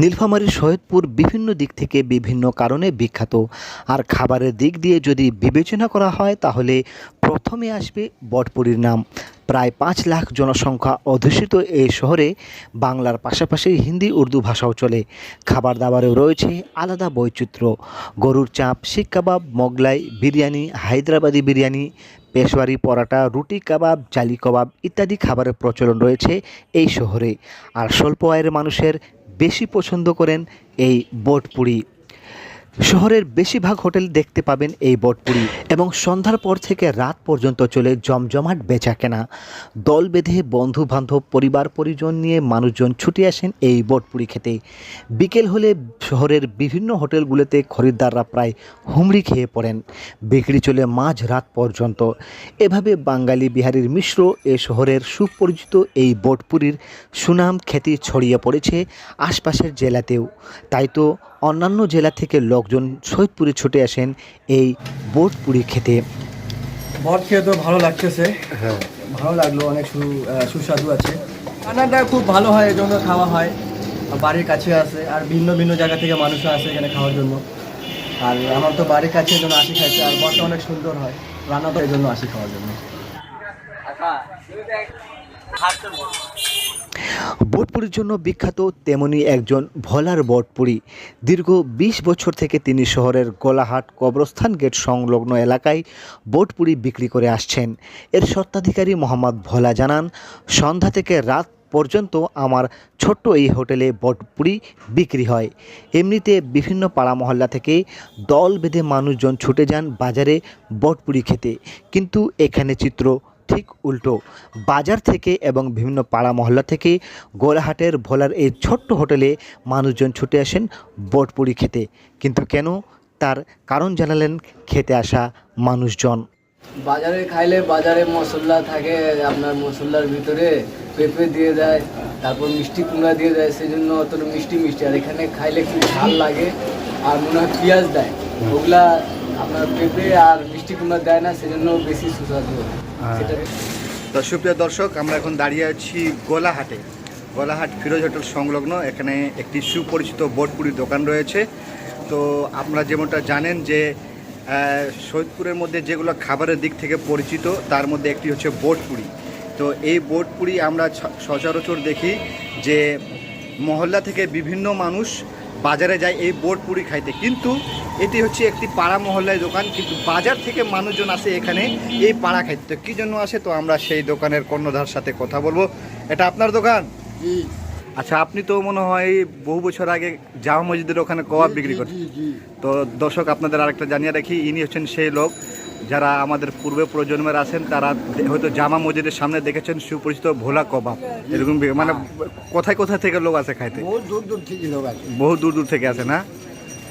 নীলফামারীর সৈয়দপুর বিভিন্ন দিক থেকে বিভিন্ন কারণে বিখ্যাত। আর খাবারের দিক দিয়ে যদি বিবেচনা করা হয়, তাহলে প্রথমে আসবে বটপুরীর নাম। প্রায় পাঁচ লাখ জনসংখ্যা অধ্যুষিত এই শহরে বাংলার পাশাপাশি হিন্দি, উর্দু ভাষাও চলে। খাবার দাবারেও রয়েছে আলাদা বৈচিত্র্য। গরুর চাপ শিক কাবাব, মোগলাই, বিরিয়ানি, হায়দ্রাবাদি বিরিয়ানি পেশোয়ারি পরাটা, রুটি কাবাব, জালি কাবাব ইত্যাদি খাবারের প্রচলন রয়েছে এই শহরে। আর স্বল্প আয়ের মানুষের বেশি পছন্দ করেন এই বোটপুরি শহরের বেশিরভাগ হোটেল দেখতে পাবেন এই বোটপুরি এবং সন্ধ্যার পর থেকে রাত পর্যন্ত চলে জমজমাট বেচা কেনা। দল বেঁধে বন্ধু বান্ধব পরিবার, পরিজন নিয়ে মানুষজন ছুটে আসেন এই বোটপুরি খেতে। বিকেল হলে শহরের বিভিন্ন হোটেলগুলোতে খরিদ্দাররা প্রায় হুমড়ি খেয়ে পড়েন। বিক্রি চলে মাঝ রাত পর্যন্ত। এভাবে বাঙালি বিহারীর মিশ্র এ শহরের সুপরিচিত এই বোটপুরির সুনাম খ্যাতি ছড়িয়ে পড়েছে আশপাশের জেলাতেও। তাই তো অন্যান্য জেলা থেকে লোকজন সৈয়দপুরে ছুটে আসেন এই বোট বোটপুরি খেতে। বট খেয়ে তো ভালো লাগতেছে। ভালো লাগল অনেক সু সুস্বাদু আছে। রান্নাটা খুব ভালো হয় এই জন্য খাওয়া হয়। বাড়ির কাছে আছে আর ভিন্ন ভিন্ন জায়গা থেকে মানুষ আসে এখানে খাওয়ার জন্য। আর আমার তো বাড়ির কাছে এই জন্য আসি খাইছে আর বটটা অনেক সুন্দর হয়। রান্না তো এই জন্য আসি খাওয়ার জন্য। বোটপুরির জন্য বিখ্যাত তেমনি একজন ভোলার বোটপুরি দীর্ঘ ২০ বছর থেকে তিনি শহরের গোলাহাট কবরস্থান গেট সংলগ্ন এলাকায় বোটপুরি বিক্রি করে আসছেন। এর স্বত্বাধিকারী মোহাম্মদ ভোলা জানান, সন্ধ্যা থেকে রাত পর্যন্ত আমার ছোট্ট এই হোটেলে বটপুরি বিক্রি হয়। এমনিতে বিভিন্ন পাড়া মহল্লা থেকে দল বেঁধে মানুষজন ছুটে যান বাজারে বটপুরি খেতে। কিন্তু এখানে চিত্র ঠিক উল্টো। বাজার থেকে এবং বিভিন্ন পাড়া মহল্লা থেকে গোলাহাটের ভোলার এই ছোট্ট হোটেলে মানুষজন ছুটে আসেন বটপুরি খেতে। কিন্তু কেন? তার কারণ জানালেন খেতে আসা মানুষজন। বাজারে খাইলে বাজারে মশলা থাকে, আপনার মশলার ভিতরে পেঁপে দিয়ে দেয়, তারপর মিষ্টি কুমড়া দিয়ে দেয় সেই জন্য অতটা মিষ্টি মিষ্টি। আর এখানে খাইলে একটু ঝাল লাগে, আর মনে হয় পেঁয়াজ দেয়। ওগুলা আপনার পেঁপে আর মিষ্টি কুমড়া দেয় না সেজন্য বেশি সুস্বাদু হয়। সেটা তো সুপ্রিয় দর্শক আমরা এখন দাঁড়িয়ে আছি গোলাহাটে। গোলাহাট ফিরোজ হোটেল সংলগ্ন এখানে একটি সুপরিচিত বোটপুরি দোকান রয়েছে। তো আপনারা যেমনটা জানেন যে সৈদপুরের মধ্যে যেগুলো খাবারের দিক থেকে পরিচিত তার মধ্যে একটি হচ্ছে বোটপুরি। তো এই বোটপুরি আমরা সচরাচর দেখি যে মহল্লা থেকে বিভিন্ন মানুষ বাজারে যায় এই বোটপুরি খাইতে। কিন্তু এটি হচ্ছে একটি পাড়া মহল্লায় দোকান কিন্তু বাজার থেকে মানুষজন আসে এখানে এই পাড়া খাইতে। তো কী জন্য আসে? তো আমরা সেই দোকানের কর্ণধার সাথে কথা বলব। এটা আপনার দোকান? আচ্ছা আপনি তো মনে হয় বহু বছর আগে জামা মসজিদের ওখানে কবাব বিক্রি করেন তো দর্শক আপনাদের আরেকটা জানিয়ে রাখি ইনি হচ্ছেন সেই লোক। যারা আমাদের পূর্বে প্রজন্মের আছেন তারা হয়তো জামা মসজিদের সামনে দেখেছেন সুপরিচিত ভোলা কবাব। এরকম মানে কোথায় কোথায় থেকে লোক আছে খাইতে? বহুত দূর দূর থেকে লোক আছে। বহু দূর দূর থেকে আসে না?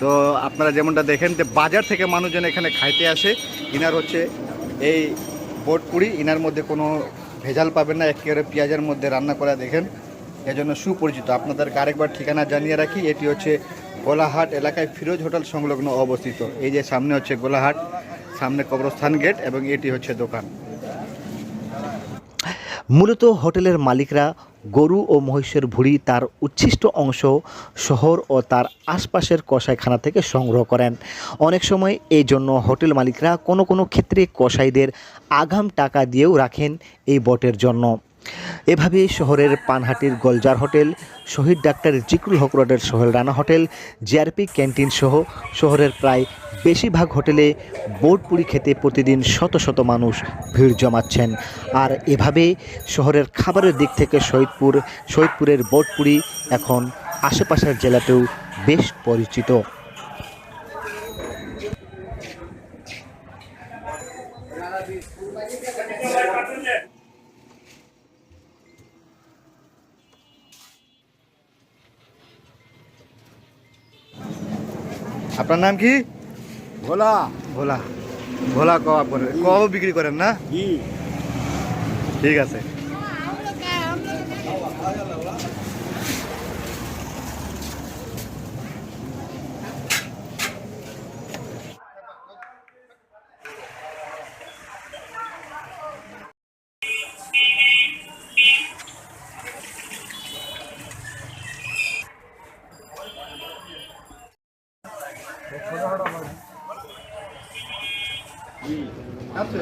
তো আপনারা যেমনটা দেখেন যে বাজার থেকে মানুষজন এখানে খাইতে আসে। ইনার হচ্ছে এই বোটপুরি ইনার মধ্যে কোনো ভেজাল পাবেন না একেবারে পেঁয়াজের মধ্যে রান্না করা দেখেন। এজন্য সুপরিচিত। আপনাদেরকে আরেকবার ঠিকানা জানিয়ে রাখি এটি হচ্ছে গোলাহাট এলাকায় ফিরোজ হোটেল সংলগ্ন অবস্থিত। এই যে সামনে হচ্ছে গোলাহাট। সামনে কবরস্থান গেট এবং এটি হচ্ছে দোকান। মূলত হোটেলের মালিকরা গরু ও মহিষের ভুড়ি তার উচ্ছিষ্ট অংশ শহর ও তার আশপাশের কষাইখানা থেকে সংগ্রহ করেন। অনেক সময় এই জন্য হোটেল মালিকরা কোনো কোনো ক্ষেত্রে কষাইদের আগাম টাকা দিয়েও রাখেন এই বটের জন্য। এভাবে শহরের পানহাটির গলজার হোটেল, শহীদ ডাক্তার জিকরুল হক রোডের Sohel Rana hotel, GRP canteen সহ শহরের প্রায় বেশিরভাগ হোটেলে বোটপুরি খেতে প্রতিদিন শত শত মানুষ ভিড় জমাচ্ছেন। আর এভাবে শহরের খাবারের দিক থেকে শহীদপুর শহীদপুরের বোটপুরি এখন আশেপাশের জেলাতেও বেশ পরিচিত। আপনার নাম কি? ভোলা। ভোলা। ভোলা কবাব করেন কবাব বিক্রি করেন না? ঠিক আছে। আছে